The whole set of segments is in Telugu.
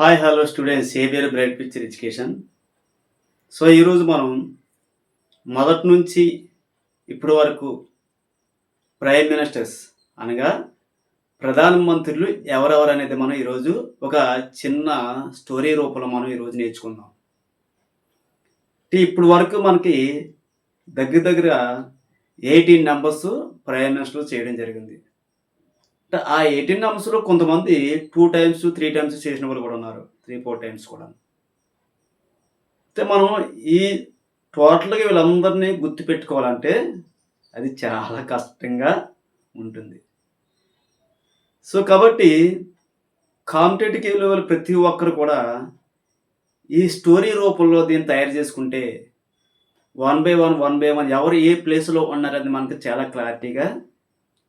Hi hello students. Saviour bright picture education. So ఈరోజు మనం మొదటి నుంచి ఇప్పటి వరకు ప్రైమ్ మినిస్టర్స్ అనగా ప్రధానమంత్రులు ఎవరెవరు అనేది మనం ఈరోజు ఒక చిన్న స్టోరీ రూపంలో మనం ఈరోజు నేర్చుకుందాం. అంటే ఇప్పుడు వరకు మనకి దగ్గర దగ్గర ఎయిటీన్ నెంబర్స్ ప్రైమ్ మినిస్టర్ చేయడం జరిగింది. ఆ ఎయిటీన్ అమ్స్లో కొంతమంది టూ టైమ్స్ త్రీ టైమ్స్ చేసిన వాళ్ళు కూడా ఉన్నారు. త్రీ ఫోర్ టైమ్స్ కూడా. అయితే మనం ఈ టోటల్గా వీళ్ళందరినీ గుర్తుపెట్టుకోవాలంటే అది చాలా కష్టంగా ఉంటుంది. సో కాబట్టి కాంపిటేటివ్ లెవెల్ ప్రతి ఒక్కరు కూడా ఈ స్టోరీ రూపంలో దీన్ని తయారు చేసుకుంటే one by one one by one ఎవరు ఏ ప్లేస్లో ఉన్నారనేది మనకి చాలా క్లారిటీగా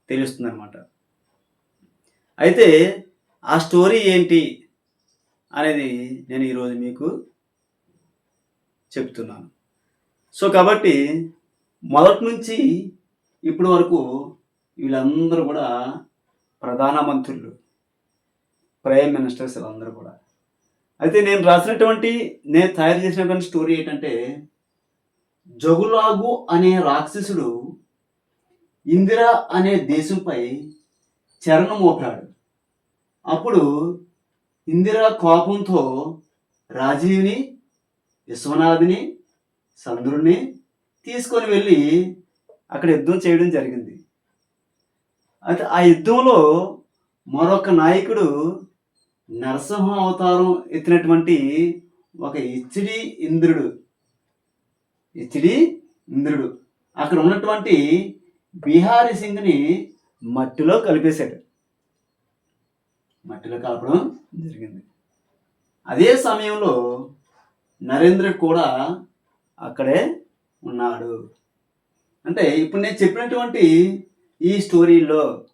తెలుస్తుంది అనమాట అయితే ఆ స్టోరీ ఏంటి అనేది నేను ఈరోజు మీకు చెప్తున్నాను. సో కాబట్టి మొదటి నుంచి ఇప్పటి వరకు వీళ్ళందరూ కూడా ప్రధానమంత్రులు ప్రైమ్ మినిస్టర్స్ వీళ్ళందరూ కూడా. అయితే నేను రాసినటువంటి నేను తయారు చేసినటువంటి స్టోరీ ఏంటంటే జగులాగు అనే రాక్షసుడు ఇందిరా అనే దేశంపై చరణం మోపాడు. అప్పుడు ఇందిర కోపంతో రాజీవ్ని విశ్వనాథ్ని చంద్రుడిని తీసుకొని వెళ్ళి అక్కడ యుద్ధం చేయడం జరిగింది. అయితే ఆ యుద్ధంలో మరొక నాయకుడు నరసింహ అవతారం ఎత్తినటువంటి ఒక ఇచ్చిడి ఇంద్రుడు. ఇచ్చిడి ఇంద్రుడు. అక్కడ ఉన్నటువంటి బీహారీ సింగ్ని మట్టిలో కలిపేశాడు. మట్టిలో కలపడం జరిగింది. అదే సమయంలో నరేంద్ర కూడా అక్కడే ఉన్నాడు. అంటే ఇప్పుడు నేను చెప్పినటువంటి ఈ స్టోరీలో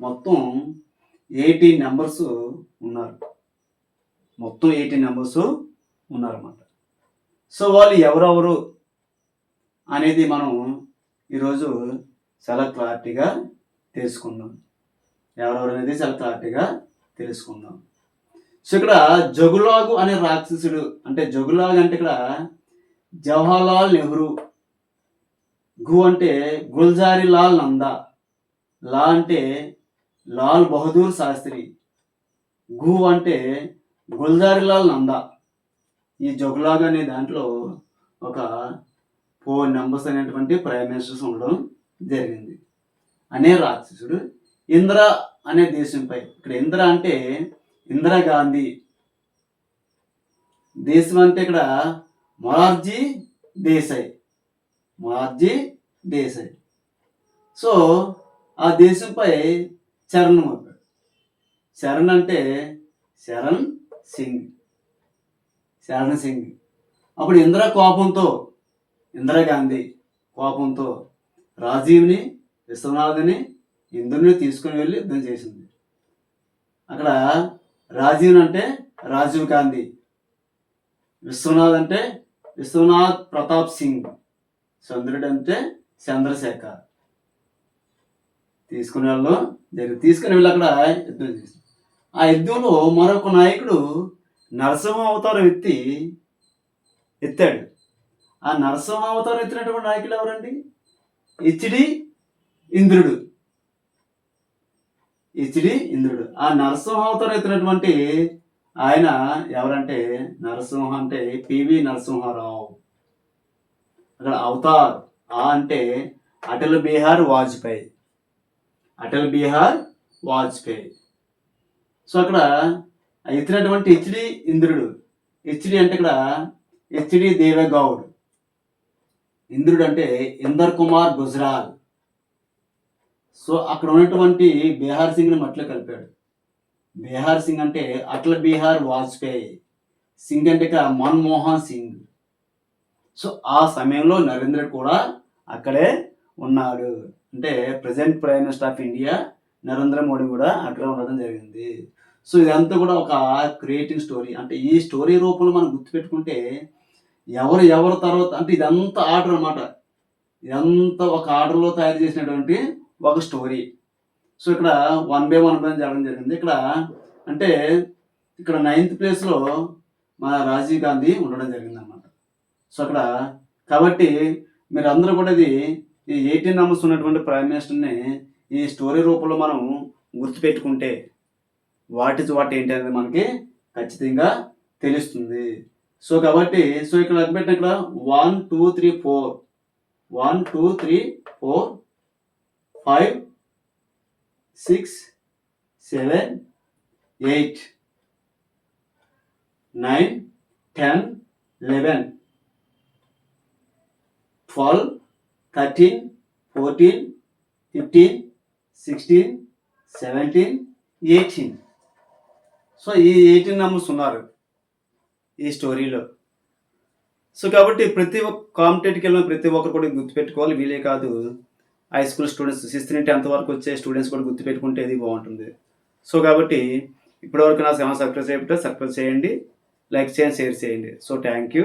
మొత్తం ఎయిటీ నెంబర్స్ ఉన్నారు. మొత్తం ఎయిటీ నెంబర్స్ ఉన్నారన్నమాట. సో వాళ్ళు ఎవరెవరు అనేది మనం ఈరోజు చాలా క్లారిటీగా తెలుసుకుందాం. ఎవరెవరు అనేది చాలా క్లారిటీగా తెలుసుకుందాం. సో ఇక్కడ జగులాగు అనే రాక్షసుడు అంటే జగులాగ్ అంటే ఇక్కడ జవహర్లాల్ నెహ్రూ గు అంటే గుల్జారి లాల్ నందా లా అంటే లాల్ బహదూర్ శాస్త్రి గు అంటే గుల్జారిలాల్ నందా. ఈ జగులాగ్ అనే దాంట్లో ఒక ఫోర్ నెంబర్స్ అనేటువంటి ప్రైమ్ మినిస్టర్స్ ఉండడం జరిగింది. అనే రాక్షసుడు ఇంద్ర అనే దేశంపై. ఇక్కడ ఇంద్ర అంటే ఇందిరా గాంధీ. దేశం అంటే ఇక్కడ మొరార్జీ దేశాయ్. మొరార్జీ దేశాయ్. సో ఆ దేశంపై చరణ్ అవుతాడు శరణ్ అంటే శరణ్ సింగ్. శరణ్ సింగ్. అప్పుడు ఇందిరా కోపంతో ఇందిరాగాంధీ కోపంతో రాజీవ్ని విశ్వనాథ్ని ఇంద్రుని తీసుకుని వెళ్ళి యుద్ధం చేసింది. అక్కడ రాజీవ్ అంటే రాజీవ్ గాంధీ విశ్వనాథ్ అంటే విశ్వనాథ్ ప్రతాప్ సింగ్ చంద్రుడు అంటే చంద్రశేఖర్. తీసుకుని వెళ్ళడం జరిగి తీసుకుని వెళ్ళి అక్కడ యుద్ధం చేసింది. ఆ యుద్ధంలో మరొక నాయకుడు నరసింహ అవతారం ఎత్తి ఎత్తాడు. ఆ నరసింహ అవతారం ఎత్తినటువంటి నాయకులు ఎవరండి? హెచ్డి ఇంద్రుడు. ఇచ్చిడి ఇంద్రుడు. ఆ నరసింహ అవతారం ఎత్తినటువంటి ఆయన ఎవరంటే నరసింహ అంటే పివి నరసింహారావు. అక్కడ అవతార్ ఆ అంటే అటల్ బీహార్ వాజ్పేయి. అటల్ బీహార్ వాజ్పేయి. సో అక్కడ ఎత్తినటువంటి హెచ్డి ఇంద్రుడు. హెచ్డి అంటే ఇక్కడ హెచ్డి దేవగౌడ్. ఇంద్రుడు అంటే ఇందర్ కుమార్ గుజరాల్. సో అక్కడ ఉన్నటువంటి బీహార్ సింగ్ని మట్లో కలిపాడు. బీహార్ సింగ్ అంటే అటల్ బీహార్ వాజ్పేయి. సింగ్ అంటే ఇక మన్మోహన్ సింగ్. సో ఆ సమయంలో నరేంద్ర కూడా అక్కడే ఉన్నాడు. అంటే present prime minister of India Narendra Modi కూడా అక్కడ ఉండడం జరిగింది. సో ఇదంతా కూడా ఒక క్రియేటివ్ స్టోరీ. అంటే ఈ స్టోరీ రూపంలో మనం గుర్తుపెట్టుకుంటే ఎవరు ఎవరు తర్వాత అంటే ఇదంతా ఆర్డర్ అనమాట ఇదంతా ఒక ఆర్డర్లో తయారు చేసినటువంటి ఒక స్టోరీ సో ఇక్కడ వన్ బై వన్ బై జరగడం జరిగింది. ఇక్కడ అంటే ఇక్కడ నైన్త్ ప్లేస్లో మన రాజీవ్ గాంధీ ఉండడం జరిగింది అనమాట సో అక్కడ కాబట్టి మీరు అందరూ కూడా ఇది ఈ ఎయిటీన్ నంబర్స్ ఉన్నటువంటి ప్రైమ్ మినిస్టర్ని ఈ స్టోరీ రూపంలో మనం గుర్తుపెట్టుకుంటే వాట్ ఇస్ వాట్ ఏంటి అనేది మనకి ఖచ్చితంగా తెలుస్తుంది. సో కాబట్టి సో ఇక్కడ పెట్టిన ఇక్కడ one two three four one two three four five six seven eight nine ten eleven twelve thirteen fourteen fifteen sixteen seventeen eighteen so ఈ ఎయిటీన్ నెంబర్స్ ఉన్నారు ఈ స్టోరీలో సో కాబట్టి ప్రతి ఒక్క కాంపిటేటివ్కి వెళ్ళిన ప్రతి ఒక్కరు కూడా గుర్తుపెట్టుకోవాలి. వీలే కాదు హై స్కూల్ స్టూడెంట్స్ సిక్స్త్ నుండి టెన్త్ వరకు వచ్చే స్టూడెంట్స్ కూడా గుర్తుపెట్టుకుంటే ఇది బాగుంటుంది. సో కాబట్టి ఇప్పటివరకు నా ఛానల్ సబ్స్క్రైబ్ చేయకపోతే సబ్స్క్రైబ్ చేయండి లైక్ చేయండి షేర్ చేయండి. So thank you.